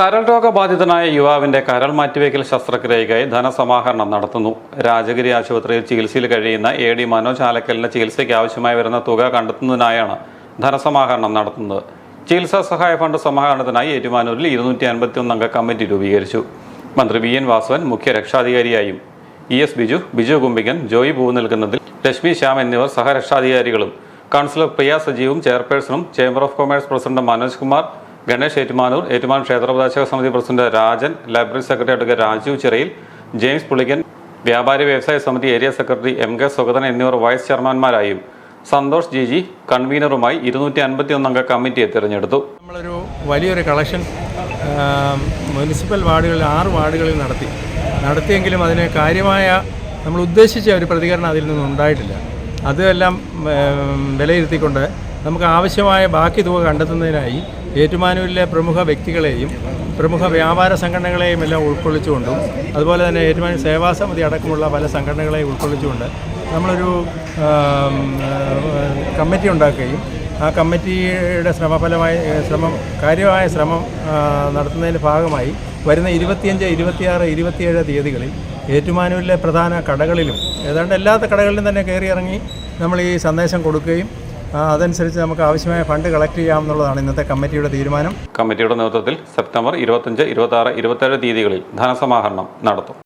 കരൾ രോഗബാധിതനായ യുവാവിന്റെ കരൾ മാറ്റിവെക്കൽ ശസ്ത്രക്രിയയ്ക്കായി ധനസമാഹരണം നടത്തുന്നു. രാജഗിരി ആശുപത്രിയിൽ ചികിത്സയിൽ കഴിയുന്ന എ ഡി മനോജ് ആലക്കലിന്റെ ചികിത്സയ്ക്ക് ആവശ്യമായി വരുന്ന തുക കണ്ടെത്തുന്നതിനായാണ് ധനസമാഹരണം നടത്തുന്നത്. ചികിത്സാ സഹായ ഫണ്ട് സമാഹരണത്തിനായി ഏറ്റുമാനൂരിൽ ഇരുന്നൂറ്റി അൻപത്തി അംഗ കമ്മിറ്റി രൂപീകരിച്ചു. മന്ത്രി വി. എൻ. വാസവൻ മുഖ്യ രക്ഷാധികാരിയായും ഇ. എസ്. ബിജു ബിജു കുമ്പികൻ ജോയി പൂ നിൽക്കുന്നതിൽ ലക്ഷ്മി ശ്യാം എന്നിവർ സഹരക്ഷാധികാരികളും. കൗൺസിലർ പ്രിയ സജീവും ചെയർപേഴ്സണും chamber of commerce president Manoj Kumar Ganesh Ettumanoor Ettumanoor ക്ഷേത്രോപദേശക സമിതി president Rajan library secretary advocate Rajeev Chirayil James Pulikkan വ്യാപാരി വ്യവസായ സമിതി area secretary M K Sugathan എന്നിവർ വൈസ് ചെയർമാൻമാരായും സന്തോഷ് ജി ജി കൺവീനറുമായി ഇരുന്നൂറ്റി അൻപത്തി ഒന്നംഗ കമ്മിറ്റിയെ തിരഞ്ഞെടുത്തു. നമ്മളൊരു വലിയൊരു കളക്ഷൻ മുനിസിപ്പൽ വാർഡുകളിൽ ആറ് വാർഡുകളിൽ നടത്തി. നടത്തിയെങ്കിലും അതിന് കാര്യമായ നമ്മൾ ഉദ്ദേശിച്ച ഒരു പ്രതികരണം അതിൽ നിന്നും ഉണ്ടായിട്ടില്ല അതെല്ലാം വിലയിരുത്തിക്കൊണ്ട് നമുക്ക് ആവശ്യമായ ബാക്കി തുക കണ്ടെത്തുന്നതിനായി ഏറ്റുമാനൂരിലെ പ്രമുഖ വ്യക്തികളെയും പ്രമുഖ വ്യാപാര സംഘടനകളെയും എല്ലാം ഉൾക്കൊള്ളിച്ചുകൊണ്ടും അതുപോലെ തന്നെ ഏറ്റുമാനൂർ സേവാസമിതി അടക്കമുള്ള പല സംഘടനകളെയും ഉൾക്കൊള്ളിച്ചുകൊണ്ട് നമ്മളൊരു കമ്മിറ്റി ഉണ്ടാക്കുകയും ആ കമ്മിറ്റിയുടെ ശ്രമഫലമായി ശ്രമം കാര്യമായ ശ്രമം നടത്തുന്നതിന്റെ ഭാഗമായി വരുന്ന ഇരുപത്തിയഞ്ച് ഇരുപത്തിയാറ് ഇരുപത്തിയേഴ് തീയതികളിൽ ഏറ്റുമാനൂരിലെ പ്രധാന കടകളിലും ഏതാണ്ട് എല്ലാ കടകളിലും തന്നെ കയറി ഇറങ്ങി നമ്മൾ ഈ സന്ദേശം കൊടുക്കുകയും അതനുസരിച്ച് നമുക്ക് ആവശ്യമായ ഫണ്ട് കളക്ട് ചെയ്യാം എന്നുള്ളതാണ് ഇന്നത്തെ കമ്മിറ്റിയുടെ തീരുമാനം. കമ്മിറ്റിയുടെ നേതൃത്വത്തിൽ സെപ്റ്റംബർ ഇരുപത്തഞ്ച് ഇരുപത്തി ആറ് ഇരുപത്തേഴ് തീയതികളിൽ ധനസമാഹരണം നടത്തും.